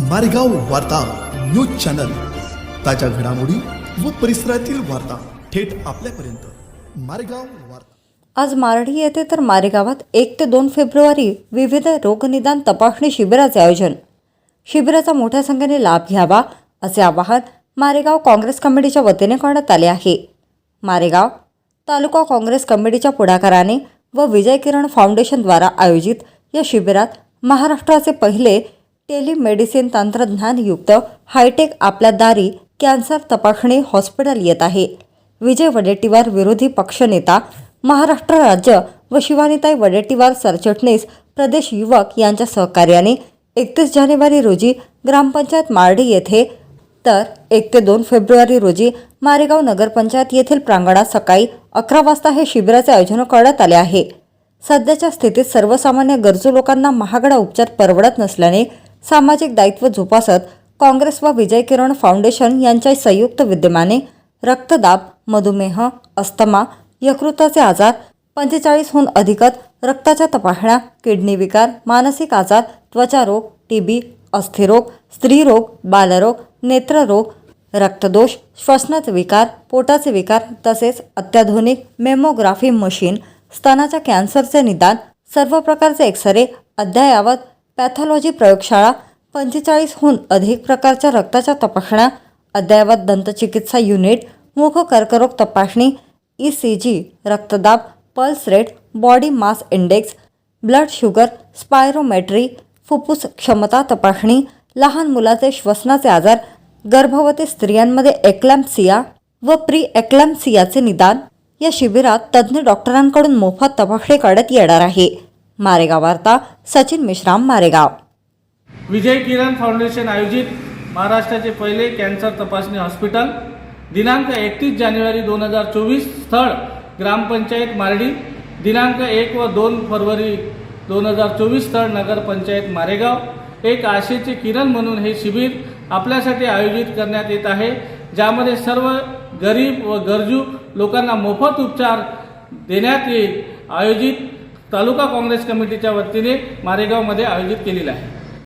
मारेगाव वार्ता news channel. ताज्या घडामोडी व परिसरातील वार्ता थेट आपल्यापर्यंत. मारेगाव वार्ता. आज मारडी येथे तर मारेगावात एक ते दोन फेब्रुवारी विविध रोगनिदान तपासणी शिबिराचे आयोजन. शिबिराचा मोठ्या संख्येने लाभ घ्यावा असे आवाहन मारेगाव काँग्रेस कमिटीच्या वतीने करण्यात आले आहे. मारेगाव तालुका काँग्रेस कमिटीच्या पुढाकाराने व विजय किरण फाउंडेशनद्वारा आयोजित या शिबिरात महाराष्ट्राचे पहिले टेलिमेडिसिन तंत्रज्ञानयुक्त हायटेक आपल्या दारी कॅन्सर तपासणी हॉस्पिटल येत आहे. विजय वडेट्टीवार विरोधी पक्षनेता महाराष्ट्र राज्य व शिवानीताई वडेट्टीवार सरचिटणीस प्रदेश युवक यांच्या सहकार्याने एकतीस जानेवारी रोजी ग्रामपंचायत मार्डी येथे तर एक ते दोन फेब्रुवारी रोजी मारेगाव नगरपंचायत येथील प्रांगणात सकाळी अकरा वाजता हे शिबिराचे आयोजन करण्यात आले आहे. सध्याच्या स्थितीत सर्वसामान्य गरजू लोकांना महागडा उपचार परवडत नसल्याने सामाजिक दायित्व जोपासत काँग्रेस व विजय किरण फाउंडेशन यांच्या संयुक्त विद्यमाने रक्तदाब मधुमेह अस्थमा यकृताचे आजार पंचेचाळीसहून अधिकत रक्ताच्या तपासण्या किडनी विकार मानसिक आजार त्वचारोग टीबी अस्थिरोग स्त्रीरोग बालरोग नेत्ररोग रक्तदोष श्वसनाचे विकार पोटाचे विकार तसेच अत्याधुनिक मेमोग्राफी मशीन स्तनाच्या कॅन्सरचे निदान सर्व प्रकारचे एक्सरे अद्ययावत पॅथॉलॉजी प्रयोगशाळा पंचेचाळीसहून अधिक प्रकारच्या रक्ताच्या तपासण्या अद्ययावत दंतचिकित्सा युनिट मुख कर्करोग तपासणी ई सी जी रक्तदाब pulse rate body mass index blood sugar spirometry फुफ्फुस क्षमता तपासणी लहान मुलाचे श्वसनाचे आजार गर्भवती स्त्रियांमध्ये एक्लॅम्सिया व प्री एक्लॅम्सियाचे निदान. या शिबिरात तज्ज्ञ डॉक्टरांकडून मोफत तपासणी करण्यात येणार आहे. मारेगाव वार्ता सचिन मिश्राम मारेगाव. विजय किरण फाउंडेशन आयोजित महाराष्ट्राचे पहिले कॅन्सर तपासणी हॉस्पिटल दिनांक एकतीस जानेवारी दोन हजार चोवीस स्थळ ग्रामपंचायत मारडी दिनांक एक व दोन फरवरी दोन हजार चोवीस स्थळ नगरपंचायत मारेगाव. एक आशेचे किरण म्हणून हे शिबिर आपल्यासाठी आयोजित करण्यात येत आहे ज्यामध्ये सर्व गरीब व गरजू लोकांना मोफत उपचार देण्यात येईल. आयोजित तालुका काँग्रेस कमिटीच्या वतीने मारेगावमध्ये आयोजित केलेला आहे.